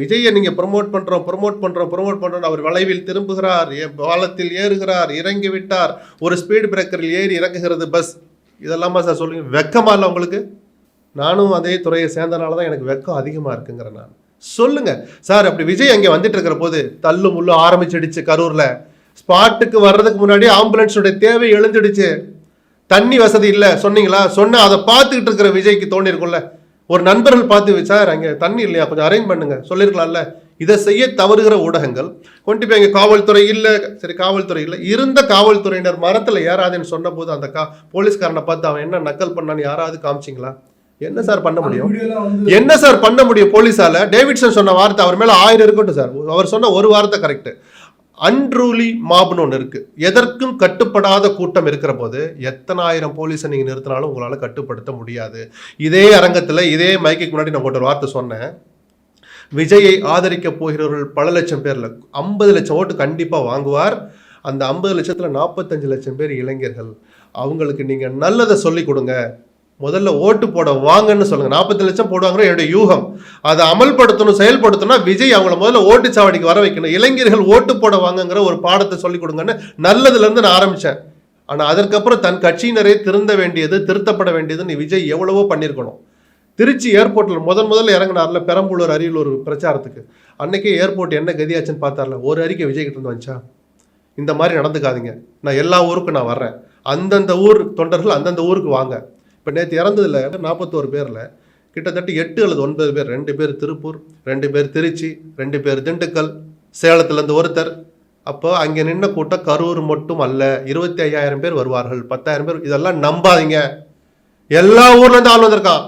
விஜயை நீங்கள் ப்ரொமோட் பண்ணுறோம் ப்ரொமோட் பண்ணுறோம் ப்ரொமோட் பண்ணுறோம் அவர் வளைவில் திரும்புகிறார் பாலத்தில் ஏறுகிறார் இறங்கி விட்டார். ஒரு ஸ்பீடு பிரேக்கரில் ஏறி இறங்குகிறது பஸ் இதெல்லாமா சார் சொல்லுங்க வெக்கமா இல்லை உங்களுக்கு? நானும் அதே துறையை சேர்ந்தனால தான் எனக்கு வெக்கம் அதிகமாக இருக்குங்கிறேன் நான். சொல்லுங்க. சார் அப்படி விஜய் அங்கே வந்துட்டு இருக்கிற போது தள்ளு முள்ளு ஆரம்பிச்சிடுச்சு கரூரில். ஸ்பாட்டுக்கு வர்றதுக்கு முன்னாடி ஆம்புலன்ஸோட தேவை எழுந்துடுச்சு. தண்ணி வசதி இல்லை சொன்னீங்களா? சொன்ன அதை பார்த்துக்கிட்டு இருக்கிற விஜய்க்கு தோணிருக்கும்ல. ஒரு நண்பர்கள் பார்த்து சார் அங்கே தண்ணி இல்லையா? கொஞ்சம் அரேஞ்ச் பண்ணுங்க. சொல்லியிருக்கலாம்ல. இதை செய்ய தவறுகிற ஊடகங்கள் கொண்டு போய் அங்கே காவல்துறை இல்லை சரி காவல்துறை இல்லை இருந்த காவல்துறையினர் மரத்தில் ஏறாதுன்னு சொன்னபோது அந்த கா போலீஸ்காரனை பார்த்து அவன் என்ன நக்கல் பண்ணான்னு யாராவது காமிச்சிங்களா? என்ன சார் பண்ண முடியும்? என்ன சார் பண்ண முடியும் போலீஸால? டேவிட்சன் சொன்ன வார்த்தை அவர் மேல ஆயிரம் இருக்கட்டும் சார். அவர் சொன்ன ஒரு வார்த்தை கரெக்ட் அன்ரூலி மாப்னு ஒன்று இருக்குது எதற்கும் கட்டுப்படாத கூட்டம் இருக்கிற போது எத்தனாயிரம் போலீஸை நீங்கள் நிறுத்தினாலும் உங்களால் கட்டுப்படுத்த முடியாது. இதே அரங்கத்தில் இதே மைக்கு முன்னாடி நான் ஒரு வார்த்தை சொன்னேன். விஜயை ஆதரிக்க போகிறவர்கள் பல லட்சம் பேரில் ஐம்பது லட்சம் ஓட்டு கண்டிப்பாக வாங்குவார். அந்த ஐம்பது லட்சத்தில் நாற்பத்தஞ்சு லட்சம் பேர் இளைஞர்கள். அவங்களுக்கு நீங்கள் நல்லதை சொல்லி கொடுங்க. முதல்ல ஓட்டு போட வாங்கன்னு சொல்லுங்க. நாற்பத்தி லட்சம் போடுவாங்கிற என்னுடைய யூகம். அதை அமல்படுத்தணும் செயல்படுத்தணும்னா விஜய் அவங்கள முதல்ல ஓட்டுச்சாவடிக்கு வர வைக்கணும். இளைஞர்கள் ஓட்டு போட வாங்கங்கிற ஒரு பாடத்தை சொல்லி கொடுங்கன்னு நல்லதுல இருந்து நான் ஆரம்பிச்சேன். ஆனா அதற்கப்புறம் தன் கட்சியினரே திருந்த வேண்டியது திருத்தப்பட வேண்டியதுன்னு விஜய் எவ்வளவோ பண்ணியிருக்கணும். திருச்சி ஏர்போர்ட்ல முதன் முதல்ல இறங்கினார்ல பெரம்பலூர் அரியலூர் பிரச்சாரத்துக்கு. அன்னைக்கே ஏர்போர்ட் என்ன கதியாச்சுன்னு பார்த்தார்ல ஒரு அறிக்கை விஜய் கிட்ட இருந்து வந்துச்சா? இந்த மாதிரி நடந்துக்காதீங்க. நான் எல்லா ஊருக்கும் நான் வர்றேன். அந்தந்த ஊர் தொண்டர்கள் அந்தந்த ஊருக்கு வாங்க. இப்போ நேற்று இறந்ததில் நாற்பத்தோரு பேரில் கிட்டத்தட்ட எட்டு அல்லது ஒன்பது பேர் ரெண்டு பேர் திருப்பூர் ரெண்டு பேர் திருச்சி ரெண்டு பேர் திண்டுக்கல் சேலத்துலேருந்து ஒருத்தர். அப்போ அங்கே நின்ன கூட்டம் கரூர் மட்டும் அல்ல. இருபத்தி ஐயாயிரம் பேர் வருவார்கள் பத்தாயிரம் பேர் இதெல்லாம் நம்பாதீங்க. எல்லா ஊர்லேருந்து ஆள் வந்திருக்கான்.